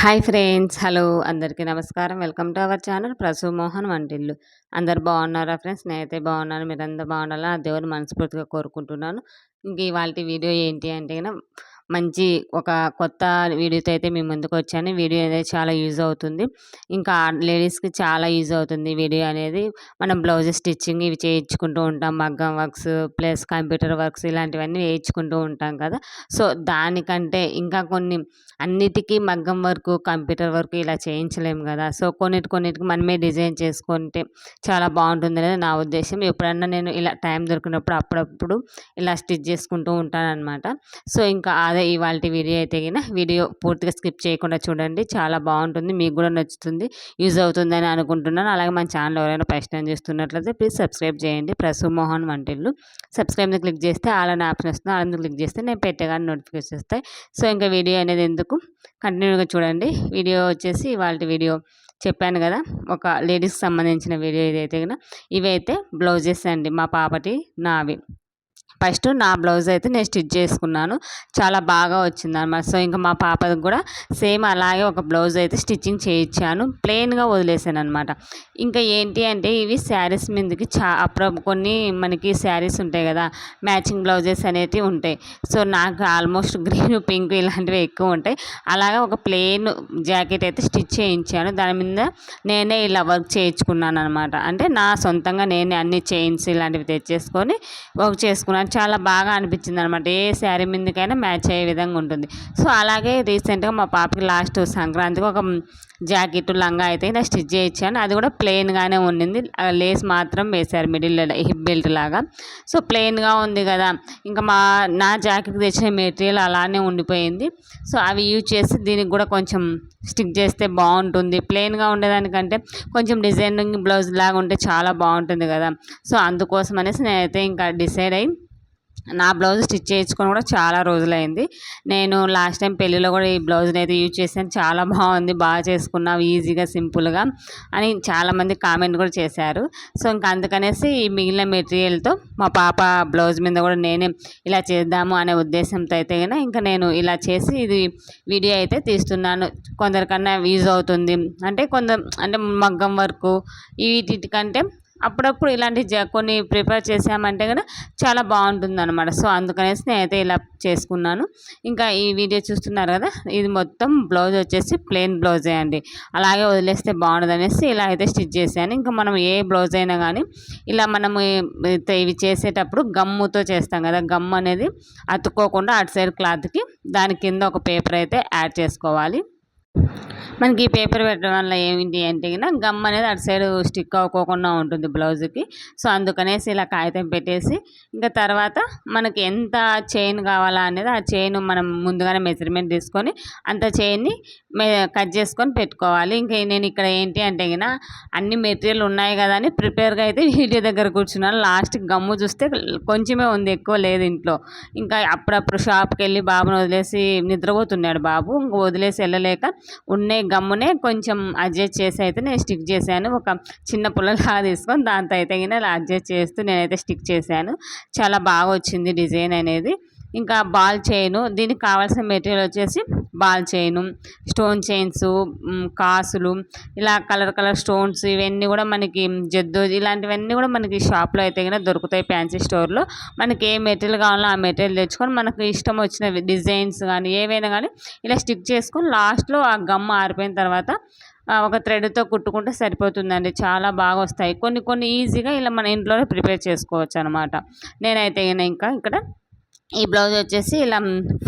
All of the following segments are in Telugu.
Hi friends hello. అందరికీ నమస్కారం. Welcome to our channel Prasu Mohan Vantillu. అందరు బాగున్నారా ఫ్రెండ్స్? నేనైతే బాగున్నాను. మీరందరూ ఆ దేవుని మనస్ఫూర్తిగా కోరుకుంటున్నాను. ఇంక ఇవాళ వీడియో ఏంటి అంటే మంచి ఒక కొత్త వీడియోతో అయితే మీ ముందుకు వచ్చాను. వీడియో అనేది చాలా యూజ్ అవుతుంది. ఇంకా లేడీస్కి చాలా యూజ్ అవుతుంది వీడియో అనేది. మనం బ్లౌజ్ స్టిచ్చింగ్ ఇవి చేయించుకుంటూ ఉంటాం. మగ్గం వర్క్స్ ప్లస్ కంప్యూటర్ వర్క్స్ ఇలాంటివన్నీ వేయించుకుంటూ ఉంటాం కదా. సో దానికంటే ఇంకా కొన్ని అన్నిటికీ మగ్గం వర్క్ కంప్యూటర్ వర్క్ ఇలా చేయించలేము కదా. సో కొన్నిటి కొన్నిటికి మనమే డిజైన్ చేసుకుంటే చాలా బాగుంటుంది అనేది నా ఉద్దేశం. ఎప్పుడన్నా నేను ఇలా టైం దొరికినప్పుడు అప్పుడప్పుడు ఇలా స్టిచ్ చేసుకుంటూ ఉంటాను అనమాట సో ఇంకా అదే ఇవాళ వీడియో అయితే కినా వీడియో పూర్తిగా స్కిప్ చేయకుండా చూడండి. చాలా బాగుంటుంది మీకు కూడా నచ్చుతుంది యూజ్ అవుతుందని అనుకుంటున్నాను. అలాగే మన ఛానల్ ఎవరైనా ఫస్ట్ టైం చేస్తున్నట్లయితే ప్లీజ్ సబ్స్క్రైబ్ చేయండి. ప్రసూ మోహన్ వంటిల్లు సబ్స్క్రైబ్ క్లిక్ చేస్తే అలానే ఆప్షన్ వస్తుంది. అలానే క్లిక్ చేస్తే నేను పెట్టగానే నోటిఫికేషన్ వస్తాయి. సో ఇంకా వీడియో అనేది ఎందుకు? కంటిన్యూగా చూడండి. వీడియో వచ్చేసి ఇవాళ వీడియో చెప్పాను కదా ఒక లేడీస్కి సంబంధించిన వీడియో ఇదైతే కదా ఇవైతే బ్లౌజెస్ అండి మా పాపటి నావి. ఫస్ట్ నా బ్లౌజ్ అయితే నేను స్టిచ్ చేసుకున్నాను. చాలా బాగా వచ్చింది అనమాట సో ఇంకా మా పాపకి కూడా సేమ్ అలాగే ఒక బ్లౌజ్ అయితే స్టిచ్చింగ్ చేయించాను. ప్లెయిన్గా వదిలేసాను అనమాట ఇంకా ఏంటి అంటే ఇవి శారీస్ మీదకి చా అప్పుడప్పుడు కొన్ని మనకి శారీస్ ఉంటాయి కదా మ్యాచింగ్ బ్లౌజెస్ అనేవి ఉంటాయి. సో నాకు ఆల్మోస్ట్ గ్రీన్ పింక్ ఇలాంటివి ఎక్కువ ఉంటాయి. అలాగే ఒక ప్లెయిన్ జాకెట్ అయితే స్టిచ్ చేయించాను. దాని మీద నేనే ఇలా వర్క్ చేయించుకున్నాను అనమాట అంటే నా సొంతంగా నేనే అన్ని చైన్స్ ఇలాంటివి తెచ్చేసుకొని వర్క్ చేసుకున్నాను. నాకు చాలా బాగా అనిపించింది అనమాట ఏ శారీ మీదకైనా మ్యాచ్ అయ్యే విధంగా ఉంటుంది. సో అలాగే రీసెంట్గా మా పాపకి లాస్ట్ సంక్రాంతికి ఒక జాకెట్ లంగా అయితే నేను స్టిచ్ చేయించాను. అది కూడా ప్లెయిన్గానే ఉండింది లేస్ మాత్రం వేశారు మిడిల్ హిప్ బెల్ట్ లాగా. సో ప్లెయిన్గా ఉంది కదా. ఇంకా మా నా జాకెట్కి తెచ్చిన మెటీరియల్ అలానే ఉండిపోయింది. సో అవి యూజ్ చేసి దీనికి కూడా కొంచెం స్టిక్ చేస్తే బాగుంటుంది. ప్లెయిన్గా ఉండేదానికంటే కొంచెం డిజైనింగ్ బ్లౌజ్ లాగా ఉంటే చాలా బాగుంటుంది కదా. సో అందుకోసం అనేసి నేనైతే ఇంకా డిసైడ్ అయ్యి నా బ్లౌజ్ స్టిచ్ చేయించుకొని కూడా చాలా రోజులైంది. నేను లాస్ట్ టైం పెళ్ళిలో కూడా ఈ బ్లౌజ్ని అయితే యూజ్ చేశాను. చాలా బాగుంది బాగా చేసుకున్నావు ఈజీగా సింపుల్గా అని చాలామంది కామెంట్ కూడా చేశారు. సో ఇంకా అందుకనేసి ఈ మిగిలిన మెటీరియల్తో మా పాప బ్లౌజ్ మీద కూడా నేనే ఇలా చేద్దాము అనే ఉద్దేశంతో అయితే ఇంకా నేను ఇలా చేసి ఇది వీడియో అయితే తీస్తున్నాను. కొందరికన్నా యూజ్ అవుతుంది. అంటే కొందరు అంటే మగ్గం వర్క్ వీటికంటే అప్పుడప్పుడు ఇలాంటి జ కొన్ని ప్రిపేర్ చేసామంటే కదా చాలా బాగుంటుంది అనమాట సో అందుకనేసి నేనైతే ఇలా చేసుకున్నాను. ఇంకా ఈ వీడియో చూస్తున్నారు కదా ఇది మొత్తం బ్లౌజ్ వచ్చేసి ప్లెయిన్ బ్లౌజే అండి. అలాగే వదిలేస్తే బాగుండదు అనేసి ఇలా అయితే స్టిచ్ చేశాను. ఇంకా మనం ఏ బ్లౌజ్ అయినా కానీ ఇలా మనము ఇవి చేసేటప్పుడు గమ్ముతో చేస్తాం కదా గమ్ అనేది అతుక్కోకుండా అటు సైడ్ క్లాత్కి దాని కింద ఒక పేపర్ అయితే యాడ్ చేసుకోవాలి. మనకి ఈ పేపర్ పెట్టడం వల్ల ఏమిటి అంటే గమ్ అనేది అటు సైడ్ స్టిక్ అవ్వకోకుండా ఉంటుంది బ్లౌజ్కి. సో అందుకనేసి ఇలా కాగితం పెట్టేసి ఇంకా తర్వాత మనకి ఎంత చైన్ కావాలా అనేది ఆ చైన్ మనం ముందుగానే మెజర్మెంట్ తీసుకొని అంత చైన్ని కట్ చేసుకొని పెట్టుకోవాలి. ఇంకా నేను ఇక్కడ ఏంటి అంటే అన్ని మెటీరియల్ ఉన్నాయి కదా అని ప్రిపేర్గా అయితే వీడియో దగ్గర కూర్చున్నాను. లాస్ట్ గమ్ము చూస్తే కొంచెమే ఉంది ఎక్కువ లేదు ఇంట్లో. ఇంకా అప్పుడప్పుడు షాప్కి వెళ్ళి బాబుని వదిలేసి నిద్రపోతున్నాడు బాబు. ఇంకా వదిలేసి వెళ్ళలేక ఉండే గమ్మునే కొంచెం అడ్జస్ట్ చేసి అయితే నేను స్టిక్ చేశాను. ఒక చిన్న పుల్లలా తీసుకొని దాంతో అయితే ఇలా అడ్జస్ట్ చేస్తూ నేనైతే స్టిక్ చేశాను. చాలా బాగా వచ్చింది డిజైన్ అనేది. ఇంకా బాల్ చైను దీనికి కావాల్సిన మెటీరియల్ వచ్చేసి బాల్ చైను స్టోన్ చైన్స్ కాసులు ఇలా కలర్ కలర్ స్టోన్స్ ఇవన్నీ కూడా మనకి జద్దు ఇలాంటివన్నీ కూడా మనకి షాప్లో అయితే కనుక దొరుకుతాయి ఫ్యాన్సీ స్టోర్లో మనకి ఏ మెటీరియల్ కావాలో ఆ మెటీరియల్ తెచ్చుకొని మనకు ఇష్టం వచ్చిన డిజైన్స్ కానీ ఏవైనా కానీ ఇలా స్టిక్ చేసుకొని లాస్ట్లో ఆ గమ్ ఆరిపోయిన తర్వాత ఒక థ్రెడ్తో కుట్టుకుంటే సరిపోతుందండి. చాలా బాగా వస్తాయి. కొన్ని కొన్ని ఈజీగా ఇలా మన ఇంట్లోనే ప్రిపేర్ చేసుకోవచ్చు అనమాట నేనైతే ఇంకా ఇక్కడ ఈ బ్లౌజ్ వచ్చేసి ఇలా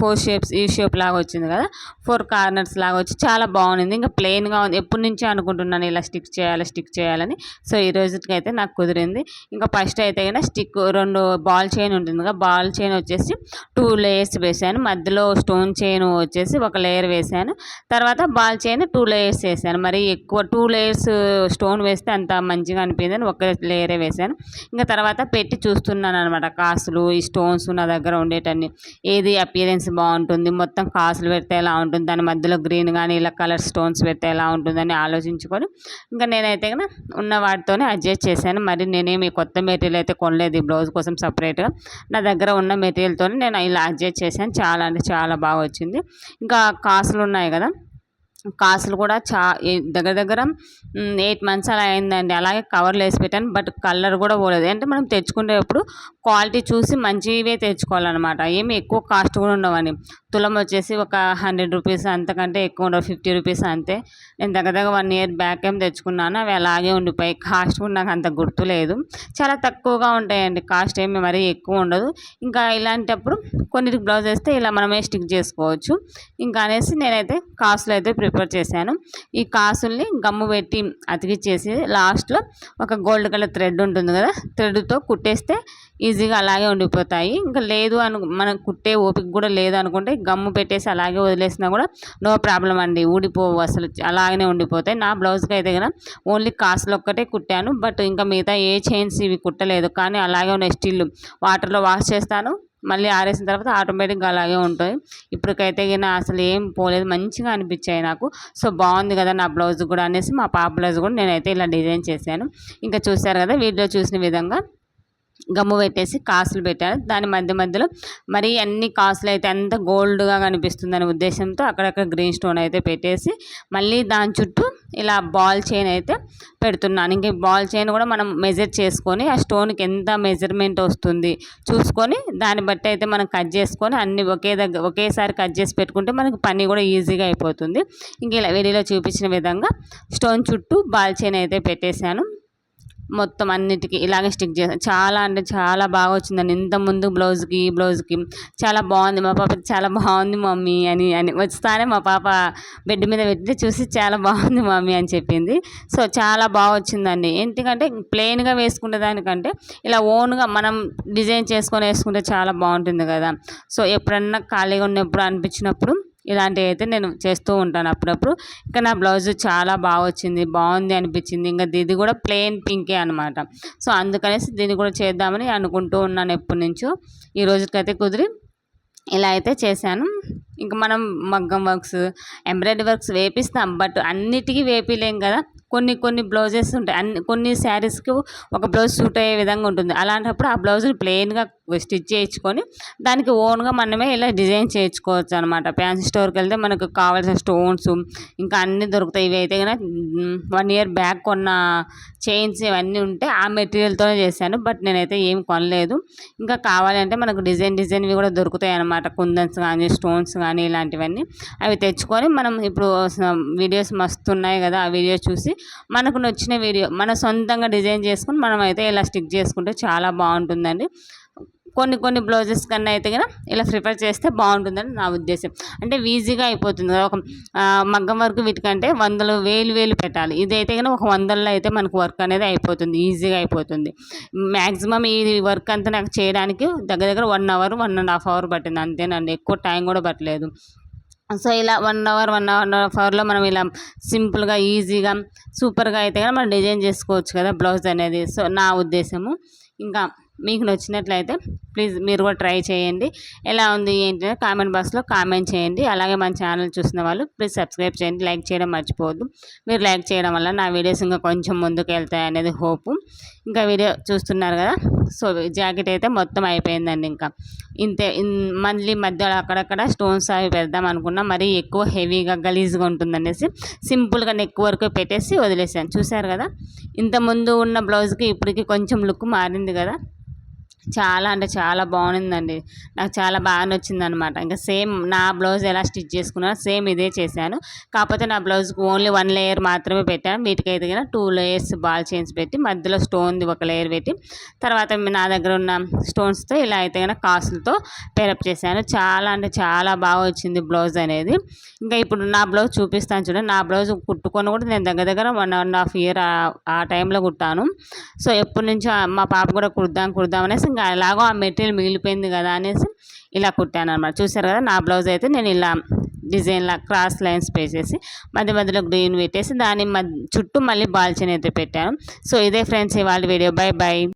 ఫోర్ షేప్స్ ఈ షేప్ లాగా వచ్చింది కదా. ఫోర్ కార్నర్స్ లాగా వచ్చి చాలా బాగుంది. ఇంకా ప్లెయిన్గా ఉంది. ఎప్పటి నుంచో అనుకుంటున్నాను ఇలా స్టిక్ చేయాలి స్టిక్ చేయాలని. సో ఈ రోజుకైతే నాకు కుదిరింది. ఇంకా ఫస్ట్ అయితే కన్నా స్టిక్ రెండు బాల్ చైన్ ఉంటుంది కదా బాల్ చైన్ వచ్చేసి టూ లేయర్స్ వేసాను. మధ్యలో స్టోన్ చైన్ వచ్చేసి ఒక లేయర్ వేసాను. తర్వాత బాల్ చైన్ టూ లేయర్స్ వేసాను. మరి ఎక్కువ టూ లేయర్స్ స్టోన్ వేస్తే అంత మంచిగా అనిపించిందని ఒక లేయరే వేసాను. ఇంకా తర్వాత పెట్టి చూస్తున్నాను అనమాట కాసులు ఈ స్టోన్స్ నా దగ్గర ఉండేటన్ని. ఏది అపియరెన్స్ బాగుంటుంది మొత్తం కాసులు పెడితే ఎలా ఉంటుంది దాని మధ్యలో గ్రీన్ కానీ ఇలా కలర్ స్టోన్స్ పెడితే ఎలా ఉంటుందని ఆలోచించుకొని ఇంకా నేనైతే ఉన్న వాటితోనే అడ్జస్ట్ చేశాను. మరి నేనేమి కొత్త మెటీరియల్ అయితే కొనలేదు ఈ బ్లౌజ్ కోసం సపరేట్గా నా దగ్గర ఉన్న మెటీరియల్తోనే నేను ఇలా అడ్జస్ట్ చేశాను. చాలా అంటే చాలా బాగా వచ్చింది. ఇంకా కాసులు ఉన్నాయి కదా? కాసులు కూడా చా దగ్గర దగ్గర ఎయిట్ మంత్స్ అలా అయిందండి. అలాగే కవర్లు వేసి పెట్టాను. బట్ కలర్ కూడా పోలేదు. అంటే మనం తెచ్చుకునేటప్పుడు క్వాలిటీ చూసి మంచివే తెచ్చుకోవాలన్నమాట. ఏమి ఎక్కువ కాస్ట్ కూడా ఉండవని తులం వచ్చేసి ఒక హండ్రెడ్ రూపీస్ అంతకంటే ఎక్కువ ఉండవు. ఫిఫ్టీ రూపీస్ అంతే. నేను దగ్గర దగ్గర వన్ ఇయర్ బ్యాక్ ఏం తెచ్చుకున్నాను అవి అలాగే ఉండిపోయి కాస్ట్ కూడా నాకు అంత గుర్తులేదు చాలా తక్కువగా ఉంటాయండి. కాస్ట్ ఏమి మరీ ఎక్కువ ఉండదు. ఇంకా ఇలాంటప్పుడు కొన్నిటికి బ్లౌజ్ వేస్తే ఇలా మనమే స్టిక్ చేసుకోవచ్చు. ఇంకా అనేసి నేనైతే కాస్ట్లు అయితే ప్రిపేర్ చేశాను. ఈ కాసుల్ని గమ్ము పెట్టి అతికిచ్చేసి లాస్ట్లో ఒక గోల్డ్ కలర్ థ్రెడ్ ఉంటుంది కదా థ్రెడ్తో కుట్టేస్తే ఈజీగా అలాగే ఉండిపోతాయి. ఇంకా లేదు అను మనం కుట్టే ఓపిక కూడా లేదు అనుకుంటే గమ్ము పెట్టేసి అలాగే వదిలేసినా కూడా నో ప్రాబ్లం అండి ఊడిపోవు అసలు అలాగనే ఉండిపోతాయి. నా బ్లౌజ్కి అయితే కదా ఓన్లీ కాసులు ఒక్కటే కుట్టాను బట్ ఇంకా మిగతా ఏ చైన్స్ ఇవి కుట్టలేదు. కానీ అలాగే ఉన్నాయి స్టిల్ వాటర్లో వాష్ చేస్తాను. మళ్ళీ ఆరేసిన తర్వాత ఆటోమేటిక్గా అలాగే ఉంటుంది. ఇప్పటికైతే కానీ అసలు ఏం పోలేదు. మంచిగా అనిపించాయి నాకు. సో బాగుంది కదా నా బ్లౌజ్ కూడా అనేసి మా పాప బ్లౌజ్ కూడా నేనైతే ఇలా డిజైన్ చేశాను. ఇంకా చూసారు కదా వీడియో చూసిన విధంగా. గమ్ము పెట్టేసి కాసులు పెట్టాను దాని మధ్య మధ్యలో మరి అన్ని కాసులు అయితే అంత గోల్డ్గా కనిపిస్తుంది అనే ఉద్దేశంతో అక్కడక్కడ గ్రీన్ స్టోన్ అయితే పెట్టేసి మళ్ళీ దాని చుట్టూ ఇలా బాల్ చైన్ అయితే పెడుతున్నాను. ఇంక బాల్ చైన్ కూడా మనం మెజర్ చేసుకొని ఆ స్టోన్కి ఎంత మెజర్మెంట్ వస్తుంది చూసుకొని దాన్ని బట్టి అయితే మనం కట్ చేసుకొని అన్ని ఒకే దగ్గర ఒకేసారి కట్ చేసి పెట్టుకుంటే మనకి పని కూడా ఈజీగా అయిపోతుంది. ఇంక ఇలా వీడియోలో చూపించిన విధంగా స్టోన్ చుట్టూ బాల్ చైన్ అయితే పెట్టేశాను. మొత్తం అన్నిటికీ ఇలాగే స్టిక్ చేసాను చాలా అంటే చాలా బాగా వచ్చిందండి. ఇంత ముందు బ్లౌజ్కి ఈ బ్లౌజ్కి చాలా బాగుంది. మా పాప చాలా బాగుంది మమ్మీ అని అని వస్తానే మా పాప బెడ్ మీద పెట్టి చూసి చాలా బాగుంది మమ్మీ అని చెప్పింది. సో చాలా బాగా వచ్చిందండి. ఎందుకంటే ప్లెయిన్గా వేసుకునే దానికంటే ఇలా ఓన్గా మనం డిజైన్ చేసుకొని వేసుకుంటే చాలా బాగుంటుంది కదా. సో ఎప్పుడన్నా ఖాళీగా ఉన్నప్పుడు అనిపించినప్పుడు ఇలాంటివి అయితే నేను చేస్తూ ఉంటాను అప్పుడప్పుడు. ఇంకా నా బ్లౌజ్ చాలా బాగా వచ్చింది బాగుంది అనిపించింది. ఇంకా ఇది కూడా ప్లెయిన్ పింకే అనమాట సో అందుకనేసి దీన్ని కూడా చేద్దామని అనుకుంటూ ఉన్నాను ఎప్పటి నుంచో. ఈ రోజుకైతే కుదిరి ఇలా అయితే చేశాను. ఇంకా మనం మగ్గం వర్క్స్ ఎంబ్రాయిడరీ వర్క్స్ వేపిస్తాం. బట్ అన్నిటికీ వేపిలేం కదా. కొన్ని కొన్ని బ్లౌజెస్ ఉంటాయి. అన్ని కొన్ని శారీస్కి ఒక బ్లౌజ్ సూట్ అయ్యే విధంగా ఉంటుంది. అలాంటప్పుడు ఆ బ్లౌజ్ని ప్లెయిన్గా స్టిచ్ చేయించుకొని దానికి ఓన్గా మనమే ఇలా డిజైన్ చేయించుకోవచ్చు అనమాట ఫ్యాన్సీ స్టోర్కి వెళ్తే మనకు కావాల్సిన స్టోన్స్ ఇంకా అన్నీ దొరుకుతాయి. ఇవి అయితే కనుక వన్ ఇయర్ బ్యాక్ కొన్న చైన్స్ ఇవన్నీ ఉంటే ఆ మెటీరియల్తోనే చేశాను. బట్ నేనైతే ఏం కొనలేదు. ఇంకా కావాలంటే మనకు డిజైన్ డిజైన్వి కూడా దొరుకుతాయి అనమాట కుందన్స్ కానీ స్టోన్స్ కానీ ఇలాంటివన్నీ అవి తెచ్చుకొని మనం ఇప్పుడు వీడియోస్ మస్తు ఉన్నాయి కదా ఆ వీడియోస్ చూసి మనకు నచ్చిన వీడియో మన సొంతంగా డిజైన్ చేసుకుని మనం అయితే ఇలా స్టిక్ చేసుకుంటే చాలా బాగుంటుందండి. కొన్ని కొన్ని బ్లౌజెస్ కన్నా అయితే కదా ఇలా ప్రిఫర్ చేస్తే బాగుంటుందని నా ఉద్దేశం. అంటే ఈజీగా అయిపోతుంది కదా ఒక మగ్గం వర్క్ వీటికంటే వందలు వేలు వేలు పెట్టాలి. ఇదైతే కనుక ఒక వందల్లో అయితే మనకు వర్క్ అనేది అయిపోతుంది ఈజీగా అయిపోతుంది. మ్యాక్సిమం ఈ వర్క్ అంతా నాకు చేయడానికి దగ్గర దగ్గర one hour one and half hour పట్టింది. అంతేనండి ఎక్కువ టైం కూడా పట్టలేదు. సో ఇలా one hour one hour half అవర్లో మనం ఇలా సింపుల్గా ఈజీగా సూపర్గా అయితే కదా మనం డిజైన్ చేసుకోవచ్చు కదా బ్లౌజ్ అనేది. సో నా ఉద్దేశము. ఇంకా మీకు నచ్చినట్లయితే ప్లీజ్ మీరు కూడా ట్రై చేయండి. ఎలా ఉంది ఏంటి కామెంట్ బాక్స్లో కామెంట్ చేయండి. అలాగే మన ఛానల్ చూసిన వాళ్ళు ప్లీజ్ సబ్స్క్రైబ్ చేయండి. లైక్ చేయడం మర్చిపోవద్దు. మీరు లైక్ చేయడం వల్ల నా వీడియోస్ ఇంకా కొంచెం ముందుకు వెళ్తాయి అనేది హోపు. ఇంకా వీడియో చూస్తున్నారు కదా. సో జాకెట్ అయితే మొత్తం అయిపోయిందండి ఇంకా. ఇంతే మళ్ళీ మధ్యలో అక్కడక్కడ స్టోన్స్ అవి పెడదాం అనుకున్నా మరీ ఎక్కువ హెవీగా గలీజ్గా ఉంటుందనేసి సింపుల్గా నెక్ వరకు పెట్టేసి వదిలేసాను. చూసారు కదా? ఇంతకుముందు ఉన్న బ్లౌజ్కి ఇప్పటికి కొంచెం లుక్ మారింది కదా. చాలా అంటే చాలా బాగుందండి. నాకు చాలా బాగా నచ్చింది అనమాట ఇంకా సేమ్ నా బ్లౌజ్ ఎలా స్టిచ్ చేసుకున్నా సేమ్ ఇదే చేశాను. కాకపోతే నా బ్లౌజ్కి ఓన్లీ వన్ లేయర్ మాత్రమే పెట్టాను. వీటికి అయితే టూ లేయర్స్ బాల్ చైన్స్ పెట్టి మధ్యలో స్టోన్ది ఒక లేయర్ పెట్టి తర్వాత నా దగ్గర ఉన్న స్టోన్స్తో ఇలా అయితే కనుక కాసులతో పేరప్ చేశాను. చాలా అంటే చాలా బాగా వచ్చింది బ్లౌజ్ అనేది. ఇంకా ఇప్పుడు నా బ్లౌజ్ చూపిస్తాను చూడండి. నా బ్లౌజ్ కుట్టుకొని కూడా నేను దగ్గర దగ్గర వన్ అండ్ హాఫ్ ఇయర్ ఆ టైంలో కుట్టాను. సో ఎప్పటి నుంచో మా పాప కూడా కుడదాం కుడదాం అనేసి ఇంకా ఎలాగో ఆ మెటీరియల్ మిగిలిపోయింది కదా అనేసి ఇలా కుట్టాను అనమాట చూసారు కదా నా బ్లౌజ్ అయితే నేను ఇలా డిజైన్లా క్రాస్ లైన్స్ వేసేసి మధ్య మధ్యలో గ్రీన్ పెట్టేసి దాని చుట్టూ మళ్ళీ బాల్చిన అయితే పెట్టాను. సో ఇదే ఫ్రెండ్స్ ఇవాళ వీడియో. By by.